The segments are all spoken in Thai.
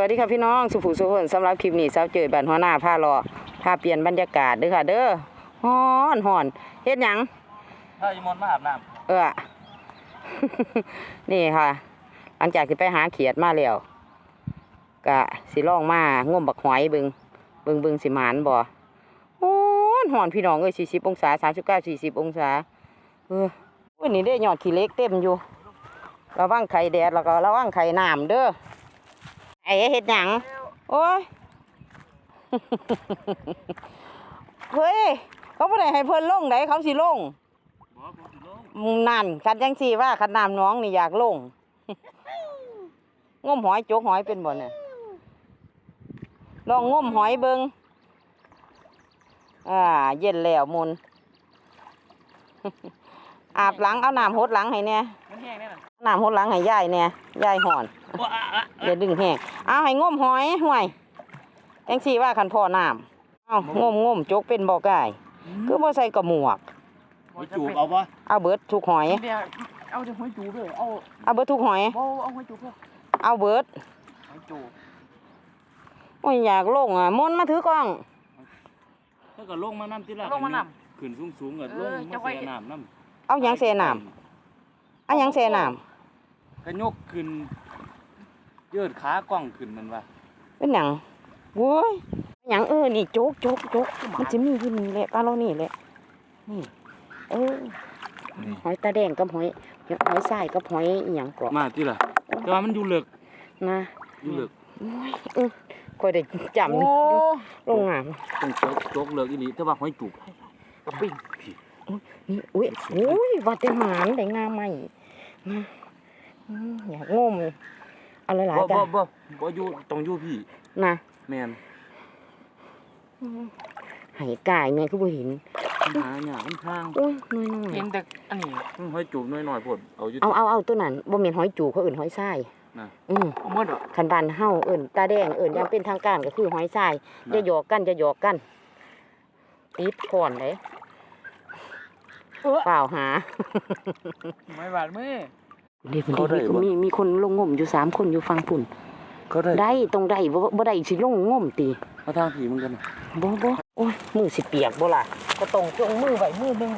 วัสดีค่ะพี่น้องสุภูสุพนสำหรับคลิปนี้สาวเจยบันหัวหน้าผ้ารอพาเปลี่ยนบรรยากาศเด้อค่ะ เด้อฮ้อนฮ้อนเฮ็ดหยังถ้าอีมอนมาอาบน้เออ นี่ค่ะ หลังจากที่ไปหาเขียดมาแล้วกะสิลองมางมบักหอยเบิงเบิงเบิงสิหมานบ่ฮ้อนฮ้อนพี่น้องเอ้ย40องศา39 40องศา เออวันนี้ได้ยอดขี้เหล็กเต็มอยู่ระวังไข่แดดแล้วก็ระวังไข่น้ำเด้อ ไอ้เฮ็ดหยังโอ้ยเฮ้ย เขาบ่ได้ให้เพิ่นลงไดเขาสิลงำบอกผมสิลงมึงนั่นคันจังสี่ว่าคันน้ำน้องนี่อยากลงงมหอยจกหอยเป็นบ่เนี่ยลองงมหอยเบิงอ่า เย็นแล้วมุนอาบหลังเอาน้ำหดหลังให้เนี่ยมันแห้งแน่นอนน้ำหดหลังให้ยายเนี่ยยายห่อนว้า อะอย่าดึงแห้งเอาให้งมหอยห่วยจังสี่ว่าคันพ่อน้ำเอางมงมจกเป็นบ่อกายคือบ่ใส่กระหมวกไปจูบเอาปะเอาเบิดทุกหอยเดี๋ยวเอาจะหอยจูบเลยเอาเอาเบิดทุกหอยเอาเอาหอยจูบเลยเอาเบิดหอยจูบโอ้ยอยากลงอะมนต์มาถือกล้องถ้าก็ลงมาน้ำที่ละลงมานํขึ้นสูงสูงๆก็ลงเออมาจะไว้เสียน้ำน้เอาหยังเสน้ำเอาหยังเสน้ก็ยกขึ้น ยืดขากล้องขึ้นมันว่าำเป็นหยังโว้ยหยังเออนี่โจกโจกโจกมันจะมีอยู่นี่แหละปลาเรานี่แหละนี่ เออหอยตาแดงกับหอยหอยทรายกับหอยอีหยังกรอบมาที่ละแต่ว่ามันอยู่เลึกนะอยู่เลึกโอ้ยเออคอยได้จำโอ้ลงน้ำต้องโจกโจกเลิกอีหลีแต่ว่าหอยจูบกระปิ้งนี่อุ้ยอุ้ยว่าแต่หมานได้งามไหมนะอืมอยากงม เอาหลายบ่ๆกับ่นบ่บ่อยู่ต้องอยู่พี่นะแม่นใหายกายแม่คือบ่เห็นมันหาหยามันทางโอ้ยน้อยเห็นแต่อันนี้มันหอยจูบน้อยๆพดเอาอยู่ ๆเอาเอาเอาตัวนั้นบ่แม่นหอยจูบเขาเอื่นหอยทรายน่ะ อืมเอาเมื่อดอกคันบานเฮาเอิ่นตาแดงเอิ่นอยังเป็นทางการก็คือหอยทรายจะหยอกกันจะหยอกกันติดก่อนเลยเออเปล่าหา ไม่บาดมือ เดี๋ยวมีมีมีคนลงงมอยู่สามคนอยู่ฟังปุ่นก็ได้ได้ตรงได้บ่บ่ได้สิลงงมตีมาทางผีมันกันน่ะบ่บ่โอ้ยมือสิเปียกบ่ล่ะก็ต้องจงมือไว้มือหนึง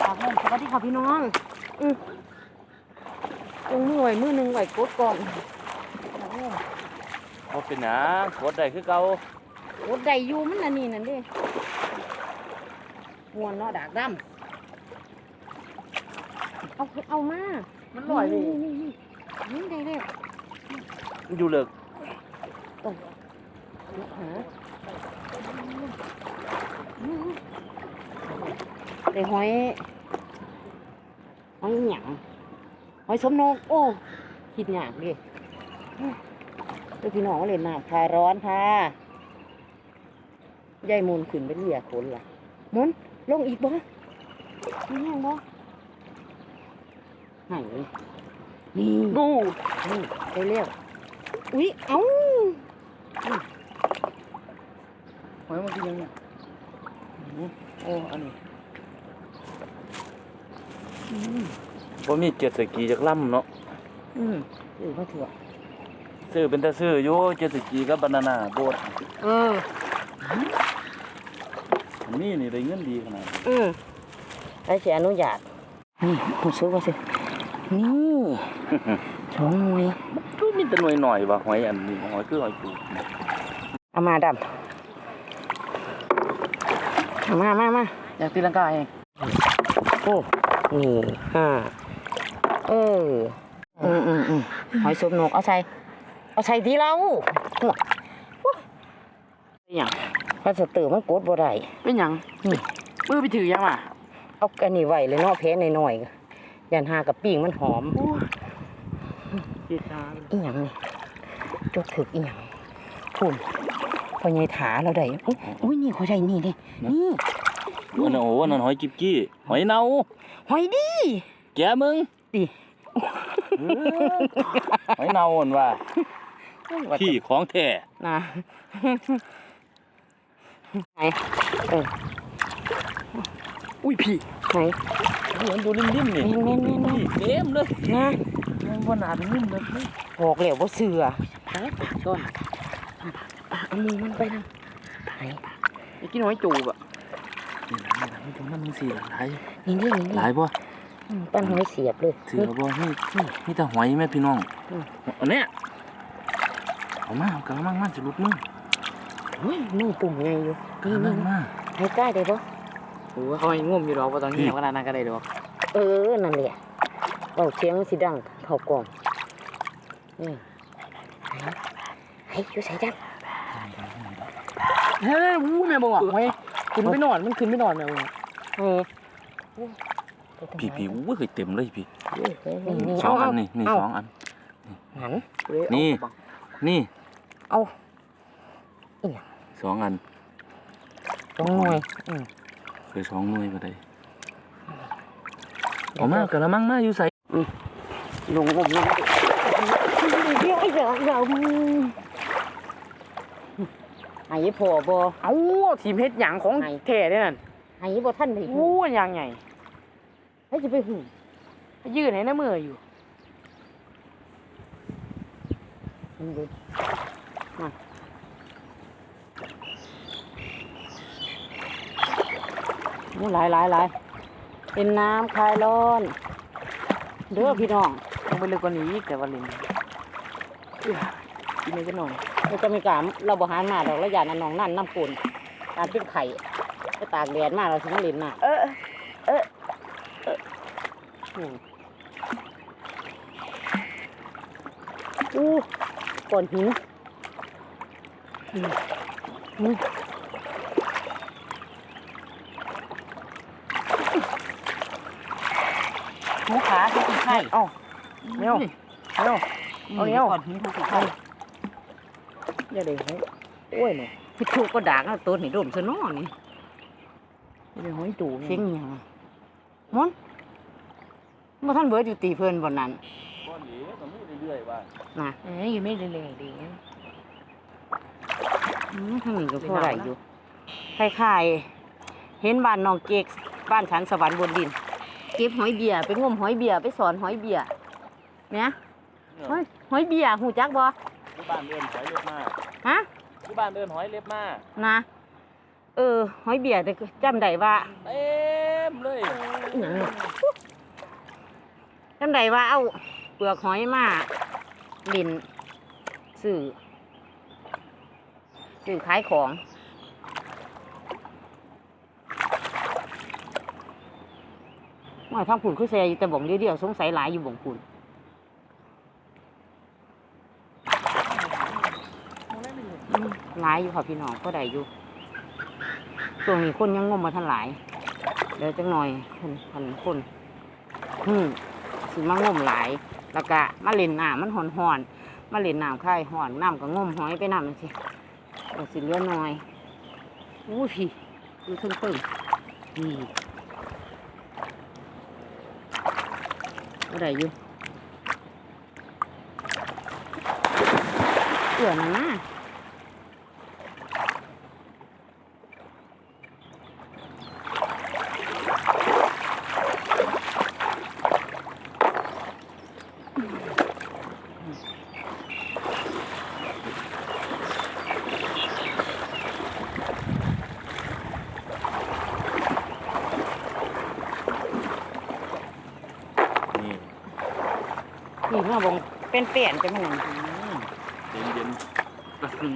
ฝากน้องสวัสดีค่ะพี่น้องอือจงมือไว้มือหนึงไว้กดก่อนบ่เป็นหยังกดได้คือเก่ากดได้อยู่มันอันนี้นั่นเด้มวนเนาะดากดำ เอาเอามามันลอยเลยนี่นี่นี่ได้แล้วมันอยู่เลิกหาได้หอยหอยหยังหอยสมนกโอ้คิดหยากดิเดี๋ยวพี่น้องเล่นน้ำคลายร้อนค่ะยายมุนขึ้นไปเรียกฝนล่ะมุนลงอีกบ่มีแห้งบ่ ไหนนี่ดูนี่ไปเร็วอุ๊ยเอ้าหอยมันกินยังไงโอ้อันนี้บ่มีเจ็ดสกีจากลำเนาะอืมเออมาเถอะซื้อเป็นแต่ซื้ออยู่เจ็ดสกีกับบานาน่าโบดเอออันนี้นี่ได้เงินดีขนาดนี้อืมไอ้เสียอนุญาตนี่ผมซื้อมาสิ นี่สองหน่วยก็มีแต่หน่วยหน่อยว่าหอยอันนี้หอยคือหอยจูบเอามาดำเอามามามาอยากตีลังกาเองโอ้นี่ห้าเอออืมอืมอืมหอยซุปนกเอาใส่เอาใส่ทีเราหัวเป็นหยังพลาสเตอร์มันกดบ่ได้เป็นหยังนี่มือไปถือยังอะเอากันนี่ไว้เลยเนาะแพ้หน่อยๆ ยันหากับปิ้งมันหอมเจ็ดตาอีหยังนี่จกถึกอีหยังพุ่นพอใหญ่ถาเราได้อุ๊ยอุ้ยนี่เขาได้นี่เด้นี่อันนั้นโอ้อันนั้นหอยกิบกี้หอยเน่าหอยดีแกมึงดิเออหอยเน่าอันว่าพี่ของแท้นะไหนเอออุ้ยพี่ไหน เหมือนดูนิ่มๆนี่แม่นๆๆพี่เต็มเลยนะมันบ่น่าเป็นนุ่มเลยบอกแล้วบ่เสือปากต้นเอามือมันไปนะไหนไอ้กินหอยจูบอะนี่ล่ะนี่ล่ะมันต้องมันจังซี่ล่ะหลายนี่นี่นี่หลายบ่อืมปั้นหอยเสียบเลยเสือบ่นี่นี่มีแต่หอยแม่พี่น้องอืมอันเนี้ยเอามาเอากระมังมาจะหลุดมือเฮ้ยนุ่งปุ่มไงอยู่กระนี่มันี่งมาให้ใกล้ได้ปะ โอ้ยเขาให้งุ่มอยู่หรอกว่าตอนนี้ขนาดนั้นก็ได้ดอกเออ นั่นแหละเบาเสียงมันสิดังเข้ากล่องนี่ไหนไหนอยู่ใส่จังเฮ้ยวู้แม่บอกว่าหอยขึ้นไปนอน มันขึ้นไปนอนแม่บอกว่าเออพี่พี่อู้ยเคยเต็มเลยพี่นี่นี่สองเอาอันนี่นี่เอาสองอันหันนี่ นี่ เอาสองอันตรงหน่วยอืม เคยสองหน่วยก็ได้เอามากระมังมาอยู่ใส่ลงลงลงเดี๋ยวเดี๋ยวเดี๋ยวไอ้พ่อบ่เอ้าทีมเฮ็ดหยังของแท้เนี่ยนั่นไอ้บ่ท่านได้หูวู้ยยังไงให้จะไปหูยืนให้น้ามืออยู่มัน มาโอ้หลายหลายหลายเป็นน้ำคลายร้อน เด้อพี่น้องต้องไปลึกกว่านี้อีกแต่ว่าลินเอ้ยกินไม่จะนอนเราจะมีการเราบริหารมาดอกระยะนันนองนั่นน้ำปูนการเป็นไข่ไปตากแดดมาเราถึงเล่นน่ะเอออืมอู้ก้อนหินอืมอืมหู ขาที่ติดไข่เอ้าเร็วเร็วเอาเร็วก้อนหินที่ติดไข่อย่าได้หอยโอ้ยเนี่ยพี่ถูกก็ด่างเอาตัวนี่โดมซะเน้อนี่อย่าได้หอยจูเสียงอิหยังมอนมาท่านเบิร์ดอยู่ตีเพื่อนบนนั้นก้อนนี้ก็มีเรื่อยๆว่านะเอ้ยยังไม่ได้เลยดีอืมทางนี้ก็พอไหรอยู่คล้ายๆเห็นบ้านน้องเก๊กบ้านฉันสวรรค์บนดิน เก็บหอยเบียร์ไปงมหอยเบียร์ไปสอนหอยเบียร์เนี่ยหอยหอยเบียร์หูจักบ่ที่บ้านเดินหอยเล็บมาฮะที่บ้านเดินหอยเล็บมานะเออหอยเบียร์แต่ก็จำได้ว่าเต็มเลยอิหยังเนี่ยจำได้ว่าเอาเปลือกหอยมาลินสื่อสื่อขายของ ว่าทางผุนคือแซอยู่แต่บ่งเดียวๆสงสัยหลายอยู่บ่งผุนอืมหลายอยู่ค่ะพี่น้องก็ได้อยู่ช่วงนี้คนยังงมมาทันหลายเดี๋ยวจังหน่อยคนพันคนอืมสิมางมหลาย แล้วก็มาเล่นน้ำมันหอนหอนๆมาเล่นน้ำคลายหอนน้ำก็งมหอยไปน้ำนั่นสิเดี๋ยวสิเหลือหน่อยอู้พี่ดูเพิ่งเพิ่งนี่ อะไรอยู่เอื่อนะนะ มาบงเป็นเปลี่ยนจมูกเย็นเย็นแป๊บนึง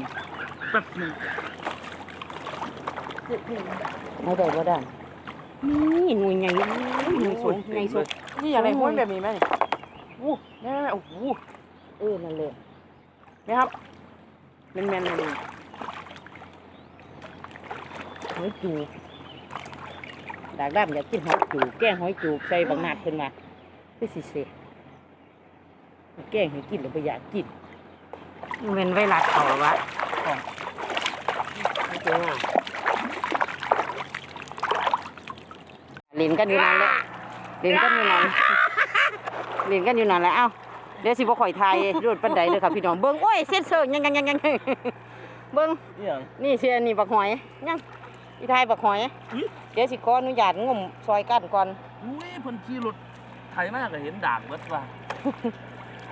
แป๊บนึงไม่ได้บ่ได้นี่หน่วยใหญ่หน่วยสูงใหญ่สุดนี่อย่างไรหอยแบบนี้ไหมนี่วู้แม่แม่โอ้โหเออนั่นเลยแม่ครับแมนแม่นเลยหอยจูดากดำอยากกินหอยจูแกงหอยจูใส่บางนาดขึ้นมาคือสิเสะ แกงให้กินหรือไปอยากกินมันเป็นไวรัสเขาเหรอวะไม่จริงอะเล่นกันอยู่นั่นแหละเล่นกันอยู่นั่นเล่นกันอยู่นั่นแหละเอ้าเดี๋ยวสิบ่ข่อยไทยรถปันไดเลยค่ะพี่น้องเบิ่งโอ้ยเส้นเสิร์งยังยังยังยังเบิ่งนี่หยังนี่เสียนี่บักหอยยังอีไทยบักหอย เดี๋ยวสิขออนุญาตงมซอยกันก่อนอุ้ยเพิ่นขี่รถไถมากก็เห็นด่างเบิดว่ะ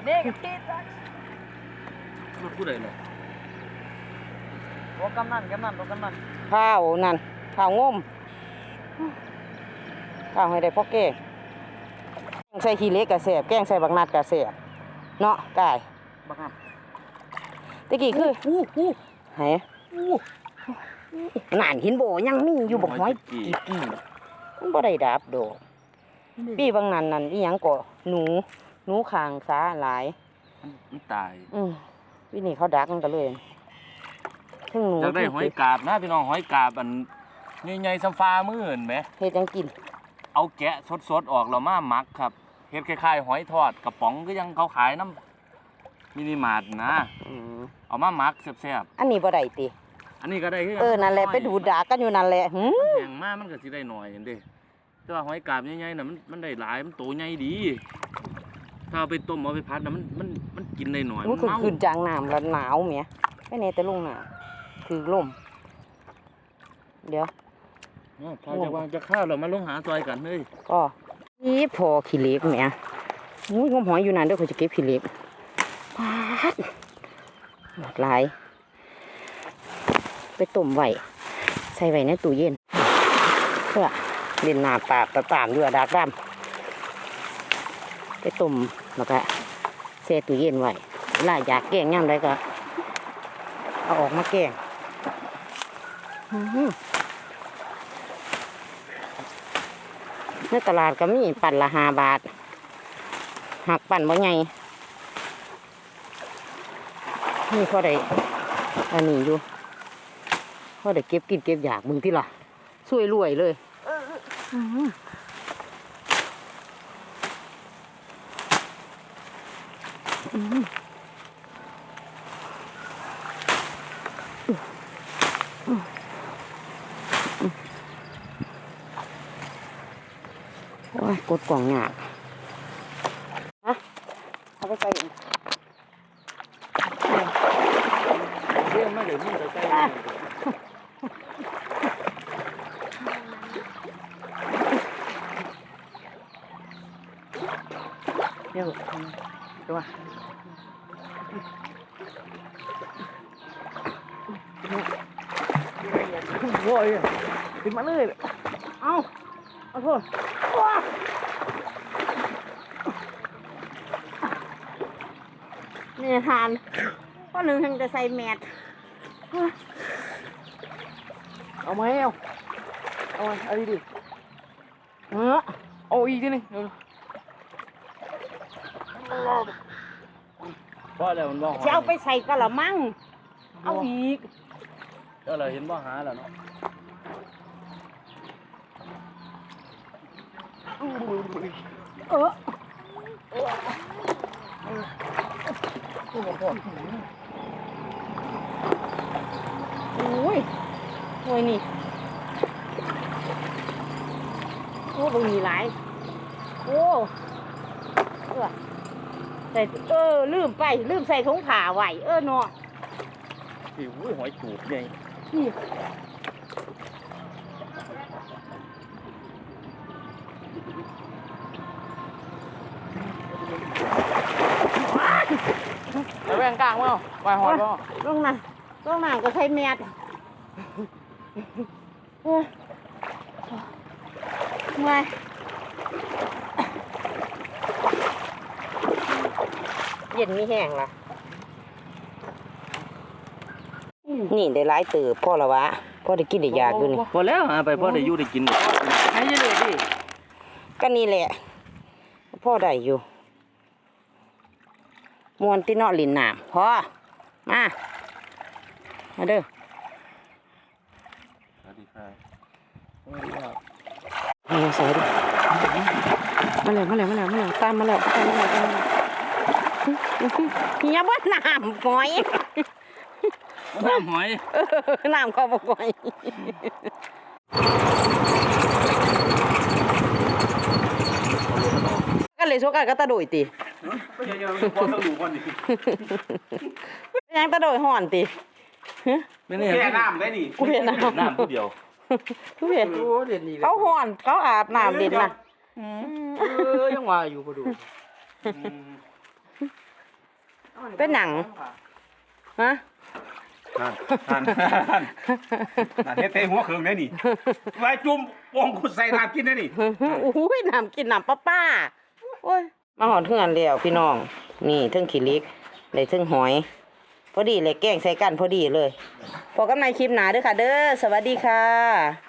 เด็กคิดรถผู้ใดน่ะรถกำนันกำนันรถกำนันข้าวนั่นข้าวงมข้าวให้ได้พอแกงแกงใส่ขี้เหล็กกะแสบแกงใส่บักนัดกะแสบเนาะกายบักอะตะกี้คืออู้อู้ไหนานหินโบยังมีอยู่บ่ห้อยกี่กี่กี่มันบ่ได้ดับดอกปีบางนั้นนั่นอีหยังก็หนู หนูคางสาหลายมันตายอืมวินี่เขาดักมันก็เลยถึงหนูอยากได้หอยกาบนะพี่น้องหอยกาบอันใหญ่ๆซ้ำฟ้ามือเห็นไหมเฮ็ดจังกิน เอาแกะสดๆออกแล้วมาหมักครับเฮ็ดคล้ายๆหอยทอดกระป๋องก็ยังเขาขายน้ำมินิมาร์ทนะอืมเอามาหมักแซ่บอันนี้บ่ได้ติ ๆอันนี้ก็ได้คืกัเออ นั่นแหละ ไปดูดดักกันอยู่นั่นแหละหืมแห้งมากมันก็สิได้หน่อยเห็นเด้แต่ว่าหอยกาบใหญ่ๆน่ะมันมันได้หลายมันโตใหญ่ดี ถ้าเอาไปต้มเอาไปพัดน่ะมันมันมันกินได้หน่อยมันคือเมาขึ้นจางน้ำแล้วหนาวแหมไปไหนแต่ลงน้ำคือลมเดี๋ยวอ๋อพาจะวางจะข้าวเรามาลงหาซอยกันเฮ้ยก็นี่พอขี้เหล็กแหมอุ้ยงมหอยอยู่นั่นเด้อเขาจะเก็บขี้เหล็กปาดหมดหลาย ไปต้มไว้ใส่ไว้ในตู้เย็นเพื่อเล่นน้ำปาบตะตามอยู่อะดากดำ ไปต้มแล้วก็แช่ตู้เย็นไว้เวลาอยากแกงย่ำไรก็ เอาออกมาแกงในตลาดก็มีปั่นละห้าบาท หักปั่นบ่ใหญ่นี่พอได้อันนี้อยู่พอได้เก็บกินเก็บอยากมึงที่ล่ะช่วยรวยเลยอื้อหืออื้อหือ โอ้ยกดกล่องหงาบฮะเอาไปใส่ เรื่องมาเดี๋ยวนี้จะใกล้ เดี๋ยวตัว โว้ยขึ้นมาเลยเอาเอาโทษว้านี่ยทานพ่อหนึ่งทางจะใส่แมสเอาไหมเอาเอาไหมเอาดีดิเออเอาอีกทีนึงเดี๋ยว พราะแล้วมันบ่หจะเอาไปใส่กระมัง เอาอีกแล้วเราเห็นบ่หาแล้วเนาะเออโอ้ยโอ้ยนี่โอ้บางมีหลาย โอ้เออ ใส่เออลืมไปลืมใส่ถุงผ้าไว้เออเนาะพี่อุ้ยหอยจูบใหญ่นี่เอาแบ่งกลางมั้งไปหอดบ่ลงน่ะลงน่ะก็ใส่แมสเออมา เย็นมีแห้งล่ะ นี่ได้หลายเติบพ่อละวะพ่อได้กินได้อยากอยู่นี่พอแล้วหาไปพ่อได้อยู่ได้กินให้เยอะดิก็นี่แหละ พ่อได้อยู่มวนที่เนอลินน้ำพ่อมา มาเด้อสวัสดีครับมาเลยใส่ดิมาเลยมาเลยมาเลยมาเลยตามมาเลยตามมาเลยตามมาเลย เฮียบ่น้ำก้อยน้ำหอยเออน้ำเขาบ่ก้อยก็เลยโชกันก็ตะโดยติเดี๋ยวๆพอต้องอยู่ก่อนดิยังตะโดยห่อนติไม่แน่แค่น้ำได้นี่กูเห็นน้น้ำผู้เดียวำกูเห็นโอ้เด่นนี่เลยเขาห่อนเขาอาบน้ำเด่นนะเออยังว่าอยู่พอดู เป็นหนัง ฮะนั่นนั่นนั่นนั่นเฮ็ดเตะหัวเคืองได้นี่ไว้จุ่มวงคุณใส่น้ำกินได้นี่อุ้ยน้ำกินน้ำป้าป้าโอ้ย มาหอดเทือนแล้วพี่น้อง นี่เทึ่งขี้เล็กได้เทึ่งหอย พอดีเลยแกล้งใส่กันพอดีเลยพบกันในคลิปหนาเด้อค่ะ เด้อ สวัสดีค่ะ